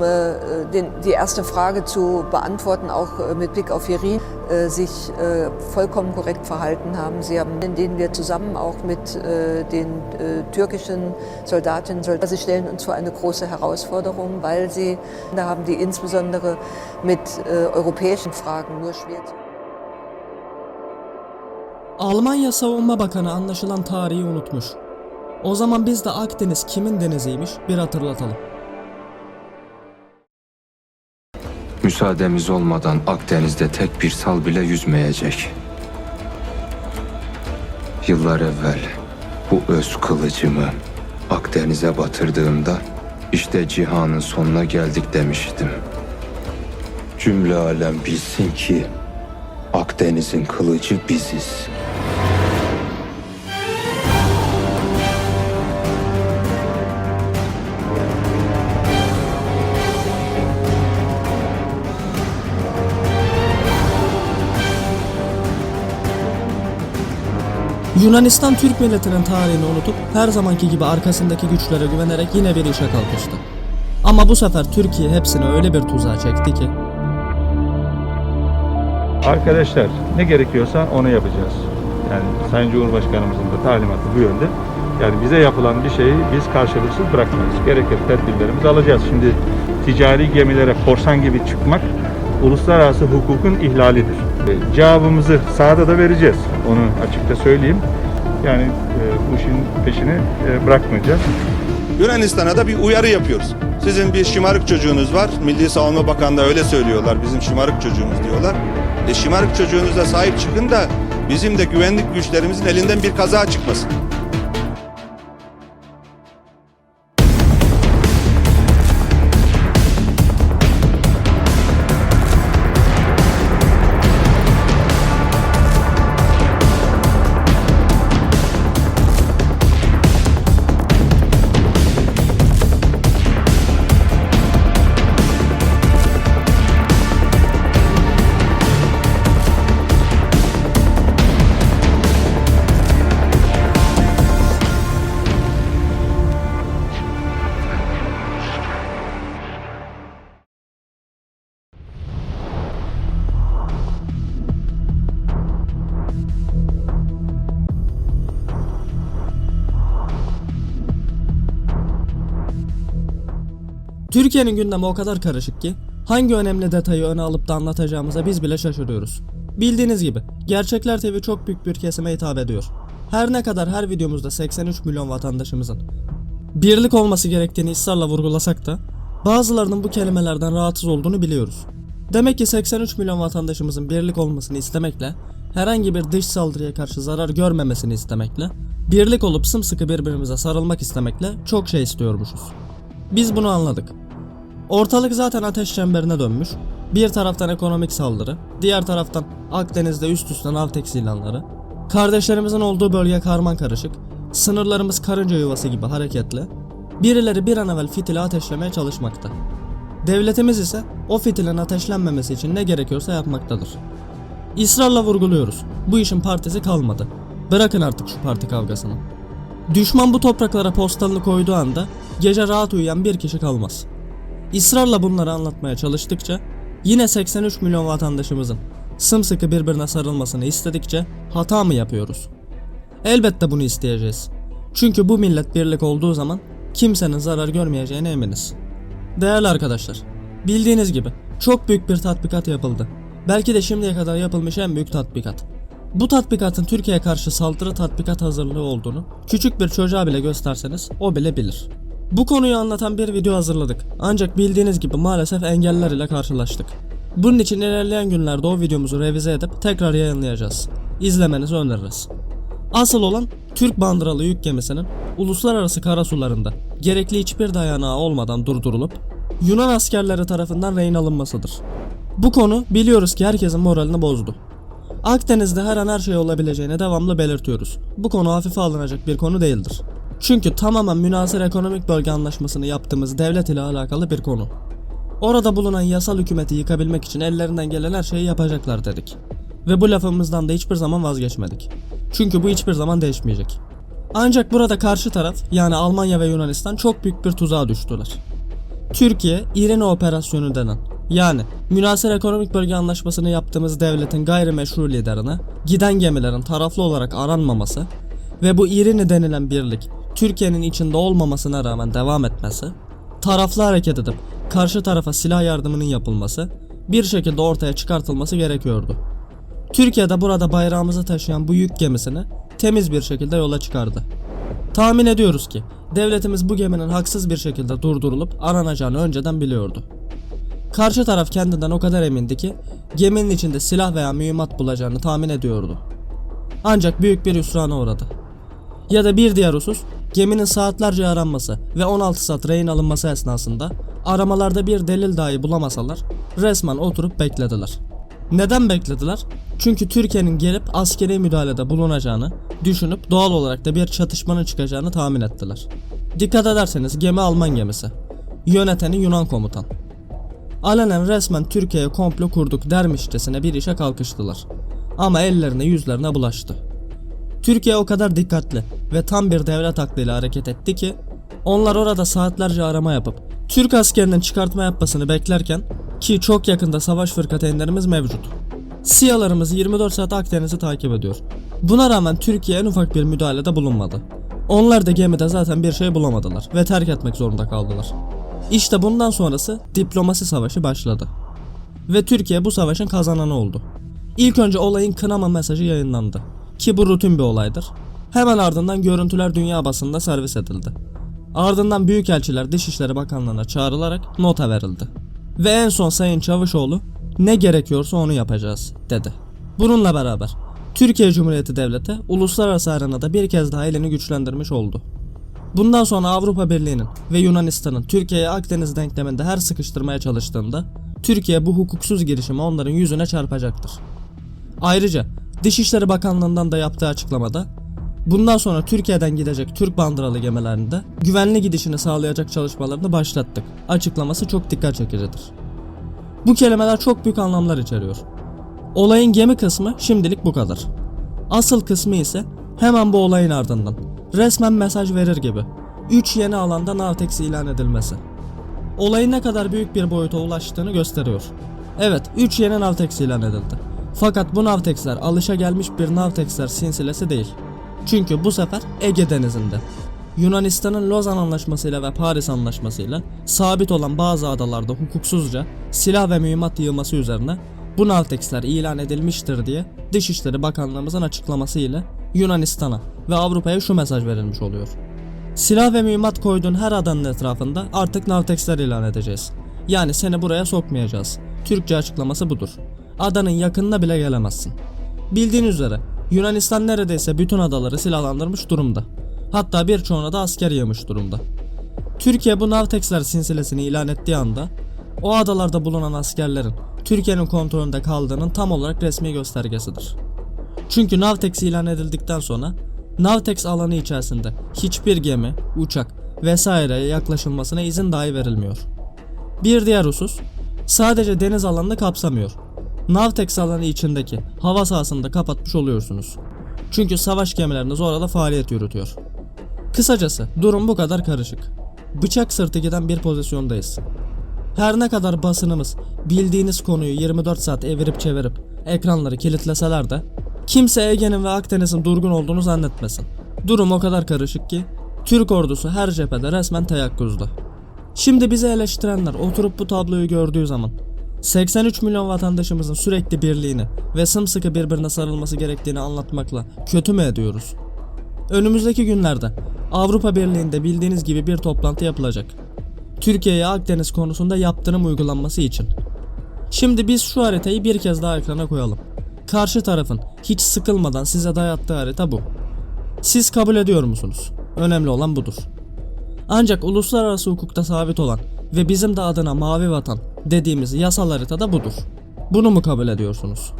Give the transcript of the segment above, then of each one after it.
Äh, die erste Frage zu beantworten, auch äh, mit Blick auf Irin, äh, sich vollkommen korrekt verhalten haben. Sie haben, in denen wir zusammen auch mit den türkischen Soldatinnen und Soldaten, sie stellen uns vor eine große Herausforderung, weil sie da haben, die insbesondere mit europäischen Fragen nur schwer zu Almanya Savunma Bakanı anlaşılan tarihi unutmuş. O zaman biz de Akdeniz kimin deniziymiş bir hatırlatalım. Müsaademiz olmadan Akdeniz'de tek bir sal bile yüzmeyecek. Yıllar evvel bu öz kılıcımı Akdeniz'e batırdığımda işte cihanın sonuna geldik demiştim. Cümle alem bilsin ki Akdeniz'in kılıcı biziz. Yunanistan Türk milletinin tarihini unutup her zamanki gibi arkasındaki güçlere güvenerek yine bir işe kalkıştı. Ama bu sefer Türkiye hepsini öyle bir tuzağa çekti ki Arkadaşlar ne gerekiyorsa onu yapacağız. Yani Sayın Cumhurbaşkanımızın da talimatı bu yönde. Yani bize yapılan bir şeyi biz karşılıksız bırakmayız. Gerekli tedbirlerimizi alacağız. Şimdi ticari gemilere korsan gibi çıkmak uluslararası hukukun ihlalidir. Cevabımızı sahada da vereceğiz. Onu açıkça söyleyeyim. Yani e, bu işin peşini e, bırakmayacağız. Yunanistan'a da bir uyarı yapıyoruz. Sizin bir şımarık çocuğunuz var. Milli Savunma Bakanlığı öyle söylüyorlar. Bizim şımarık çocuğumuz diyorlar. E şımarık çocuğunuza sahip çıkın da bizim de güvenlik güçlerimizin elinden bir kaza çıkmasın. Türkiye'nin gündemi o kadar karışık ki hangi önemli detayı öne alıp da anlatacağımıza biz bile şaşırıyoruz. Bildiğiniz gibi Gerçekler TV çok büyük bir kesime hitap ediyor. Her ne kadar her videomuzda 83 milyon vatandaşımızın birlik olması gerektiğini ısrarla vurgulasak da bazılarının bu kelimelerden rahatsız olduğunu biliyoruz. Demek ki 83 milyon vatandaşımızın birlik olmasını istemekle, herhangi bir dış saldırıya karşı zarar görmemesini istemekle, birlik olup sımsıkı birbirimize sarılmak istemekle çok şey istiyormuşuz. Biz bunu anladık. Ortalık zaten ateş çemberine dönmüş. Bir taraftan ekonomik saldırı, diğer taraftan Akdeniz'de üst üste Navtex ilanları. Kardeşlerimizin olduğu bölge karman karışık. Sınırlarımız karınca yuvası gibi hareketli. Birileri bir an evvel fitili ateşlemeye çalışmakta. Devletimiz ise o fitilin ateşlenmemesi için ne gerekiyorsa yapmaktadır. İsrarla vurguluyoruz. Bu işin partisi kalmadı. Bırakın artık şu parti kavgasını. Düşman bu topraklara postalını koyduğu anda gece rahat uyuyan bir kişi kalmaz. İsrarla bunları anlatmaya çalıştıkça yine 83 milyon vatandaşımızın sımsıkı birbirine sarılmasını istedikçe hata mı yapıyoruz? Elbette bunu isteyeceğiz. Çünkü bu millet birlik olduğu zaman kimsenin zarar görmeyeceğine eminiz. Değerli arkadaşlar, bildiğiniz gibi çok büyük bir tatbikat yapıldı. Belki de şimdiye kadar yapılmış en büyük tatbikat. Bu tatbikatın Türkiye'ye karşı saldırı tatbikat hazırlığı olduğunu küçük bir çocuğa bile gösterseniz o bile bilir. Bu konuyu anlatan bir video hazırladık. Ancak bildiğiniz gibi maalesef engeller ile karşılaştık. Bunun için ilerleyen günlerde o videomuzu revize edip tekrar yayınlayacağız. İzlemenizi öneririz. Asıl olan Türk bandıralı yük gemisinin uluslararası karasularında gerekli hiçbir dayanağı olmadan durdurulup Yunan askerleri tarafından rehin alınmasıdır. Bu konu biliyoruz ki herkesin moralini bozdu. Akdeniz'de her an her şey olabileceğini devamlı belirtiyoruz. Bu konu hafife alınacak bir konu değildir. Çünkü tamamen münasır ekonomik bölge anlaşmasını yaptığımız devlet ile alakalı bir konu. Orada bulunan yasal hükümeti yıkabilmek için ellerinden gelen her şeyi yapacaklar dedik. Ve bu lafımızdan da hiçbir zaman vazgeçmedik. Çünkü bu hiçbir zaman değişmeyecek. Ancak burada karşı taraf yani Almanya ve Yunanistan çok büyük bir tuzağa düştüler. Türkiye İrina Operasyonu denen yani Münasır Ekonomik Bölge Anlaşması'nı yaptığımız devletin gayrimeşru liderine giden gemilerin taraflı olarak aranmaması ve bu İrini denilen birlik Türkiye'nin içinde olmamasına rağmen devam etmesi, taraflı hareket edip karşı tarafa silah yardımının yapılması bir şekilde ortaya çıkartılması gerekiyordu. Türkiye de burada bayrağımızı taşıyan bu yük gemisini temiz bir şekilde yola çıkardı. Tahmin ediyoruz ki devletimiz bu geminin haksız bir şekilde durdurulup aranacağını önceden biliyordu. Karşı taraf kendinden o kadar emindi ki geminin içinde silah veya mühimmat bulacağını tahmin ediyordu. Ancak büyük bir hüsrana uğradı. Ya da bir diğer husus geminin saatlerce aranması ve 16 saat rehin alınması esnasında aramalarda bir delil dahi bulamasalar resmen oturup beklediler. Neden beklediler? Çünkü Türkiye'nin gelip askeri müdahalede bulunacağını düşünüp doğal olarak da bir çatışmanın çıkacağını tahmin ettiler. Dikkat ederseniz gemi Alman gemisi. Yöneteni Yunan komutan. Alenen resmen Türkiye'ye komplo kurduk dermişçesine bir işe kalkıştılar. Ama ellerine yüzlerine bulaştı. Türkiye o kadar dikkatli ve tam bir devlet aklıyla hareket etti ki onlar orada saatlerce arama yapıp Türk askerinin çıkartma yapmasını beklerken ki çok yakında savaş fırkateynlerimiz mevcut. SİHA'larımız 24 saat Akdeniz'i takip ediyor. Buna rağmen Türkiye en ufak bir müdahalede bulunmadı. Onlar da gemide zaten bir şey bulamadılar ve terk etmek zorunda kaldılar. İşte bundan sonrası diplomasi savaşı başladı. Ve Türkiye bu savaşın kazananı oldu. İlk önce olayın kınama mesajı yayınlandı. Ki bu rutin bir olaydır. Hemen ardından görüntüler dünya basında servis edildi. Ardından büyükelçiler Dışişleri Bakanlığı'na çağrılarak nota verildi. Ve en son Sayın Çavuşoğlu ne gerekiyorsa onu yapacağız dedi. Bununla beraber Türkiye Cumhuriyeti Devleti uluslararası arenada bir kez daha elini güçlendirmiş oldu. Bundan sonra Avrupa Birliği'nin ve Yunanistan'ın Türkiye'ye Akdeniz denkleminde her sıkıştırmaya çalıştığında Türkiye bu hukuksuz girişimi onların yüzüne çarpacaktır. Ayrıca Dışişleri Bakanlığı'ndan da yaptığı açıklamada bundan sonra Türkiye'den gidecek Türk bandıralı gemilerinde güvenli gidişini sağlayacak çalışmalarını başlattık. Açıklaması çok dikkat çekicidir. Bu kelimeler çok büyük anlamlar içeriyor. Olayın gemi kısmı şimdilik bu kadar. Asıl kısmı ise hemen bu olayın ardından. Resmen mesaj verir gibi. 3 yeni alanda Navtex ilan edilmesi. Olayın ne kadar büyük bir boyuta ulaştığını gösteriyor. Evet 3 yeni Navtex ilan edildi. Fakat bu Navtex'ler alışa gelmiş bir Navtex'ler sinsilesi değil. Çünkü bu sefer Ege Denizi'nde. Yunanistan'ın Lozan Anlaşması'yla ve Paris Anlaşması'yla sabit olan bazı adalarda hukuksuzca silah ve mühimmat yığması üzerine bu Navtex'ler ilan edilmiştir diye Dışişleri Bakanlığımızın açıklaması ile Yunanistan'a ve Avrupa'ya şu mesaj verilmiş oluyor. Silah ve mühimmat koyduğun her adanın etrafında artık Navtex'ler ilan edeceğiz. Yani seni buraya sokmayacağız. Türkçe açıklaması budur. Adanın yakınına bile gelemezsin. Bildiğin üzere Yunanistan neredeyse bütün adaları silahlandırmış durumda. Hatta birçoğuna da asker yığmış durumda. Türkiye bu Navtex'ler sinsilesini ilan ettiği anda o adalarda bulunan askerlerin Türkiye'nin kontrolünde kaldığının tam olarak resmi göstergesidir. Çünkü Navtex ilan edildikten sonra Navtex alanı içerisinde hiçbir gemi, uçak vesaireye yaklaşılmasına izin dahi verilmiyor. Bir diğer husus sadece deniz alanını kapsamıyor. Navtex alanı içindeki hava sahasını da kapatmış oluyorsunuz. Çünkü savaş gemileriniz orada faaliyet yürütüyor. Kısacası durum bu kadar karışık. Bıçak sırtı giden bir pozisyondayız. Her ne kadar basınımız bildiğiniz konuyu 24 saat evirip çevirip ekranları kilitleseler de kimse Ege'nin ve Akdeniz'in durgun olduğunu zannetmesin. Durum o kadar karışık ki Türk ordusu her cephede resmen teyakkuzda. Şimdi bizi eleştirenler oturup bu tabloyu gördüğü zaman 83 milyon vatandaşımızın sürekli birliğini ve sımsıkı birbirine sarılması gerektiğini anlatmakla kötü mü ediyoruz? Önümüzdeki günlerde Avrupa Birliği'nde bildiğiniz gibi bir toplantı yapılacak. Türkiye'ye Akdeniz konusunda yaptırım uygulanması için. Şimdi biz şu haritayı bir kez daha ekrana koyalım. Karşı tarafın hiç sıkılmadan size dayattığı harita bu. Siz kabul ediyor musunuz? Önemli olan budur. Ancak uluslararası hukukta sabit olan ve bizim de adına mavi vatan dediğimiz yasal harita da budur. Bunu mu kabul ediyorsunuz?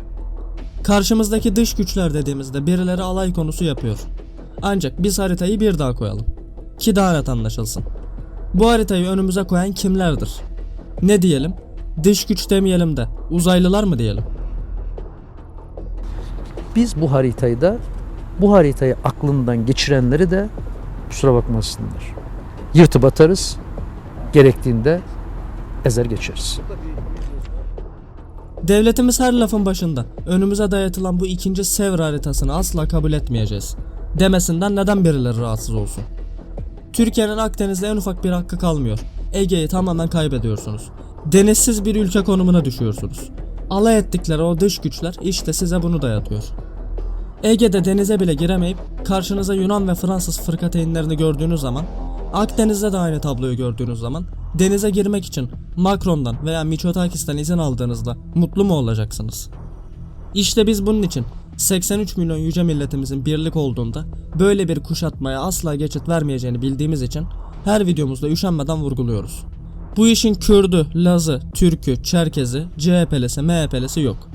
Karşımızdaki dış güçler dediğimizde birileri alay konusu yapıyor. Ancak biz haritayı bir daha koyalım. Ki daha net anlaşılsın. Bu haritayı önümüze koyan kimlerdir? Ne diyelim? Dış güç demeyelim de uzaylılar mı diyelim? Biz bu haritayı da bu haritayı aklından geçirenleri de kusura bakmasınlar. Yırtıp atarız. Gerektiğinde ezer geçeriz. Devletimiz her lafın başında önümüze dayatılan bu ikinci Sevr haritasını asla kabul etmeyeceğiz. Demesinden neden birileri rahatsız olsun? Türkiye'nin Akdeniz'de en ufak bir hakkı kalmıyor. Ege'yi tamamen kaybediyorsunuz. Denizsiz bir ülke konumuna düşüyorsunuz. Alay ettikleri o dış güçler işte size bunu dayatıyor. Ege'de denize bile giremeyip karşınıza Yunan ve Fransız fırkateynlerini gördüğünüz zaman, Akdeniz'de de aynı tabloyu gördüğünüz zaman denize girmek için Macron'dan veya Miçotakis'ten izin aldığınızda mutlu mu olacaksınız? İşte biz bunun için 83 milyon yüce milletimizin birlik olduğunda böyle bir kuşatmaya asla geçit vermeyeceğini bildiğimiz için her videomuzda üşenmeden vurguluyoruz. Bu işin Kürdü, Lazı, Türkü, Çerkezi, CHP'lisi, MHP'lisi yok.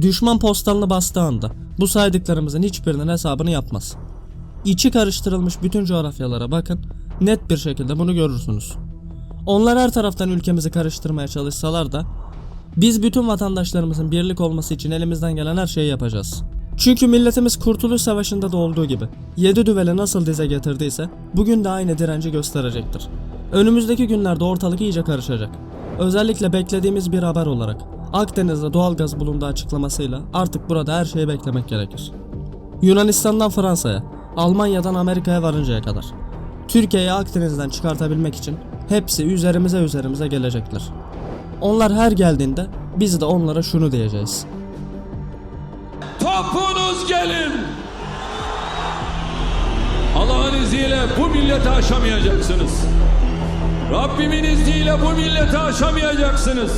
Düşman postalını bastığı anda bu saydıklarımızın hiçbirinin hesabını yapmaz. İçi karıştırılmış bütün coğrafyalara bakın, net bir şekilde bunu görürsünüz. Onlar her taraftan ülkemizi karıştırmaya çalışsalar da biz bütün vatandaşlarımızın birlik olması için elimizden gelen her şeyi yapacağız. Çünkü milletimiz Kurtuluş Savaşı'nda da olduğu gibi 7 düveli nasıl dize getirdiyse bugün de aynı direnci gösterecektir. Önümüzdeki günlerde ortalık iyice karışacak. Özellikle beklediğimiz bir haber olarak Akdeniz'de doğalgaz bulunduğu açıklamasıyla artık burada her şeyi beklemek gerekir. Yunanistan'dan Fransa'ya, Almanya'dan Amerika'ya varıncaya kadar. Türkiye'yi Akdeniz'den çıkartabilmek için hepsi üzerimize üzerimize gelecekler. Onlar her geldiğinde biz de onlara şunu diyeceğiz. Topunuz gelin. Allah'ın izniyle bu milleti aşamayacaksınız. Rabbimin izniyle bu milleti aşamayacaksınız.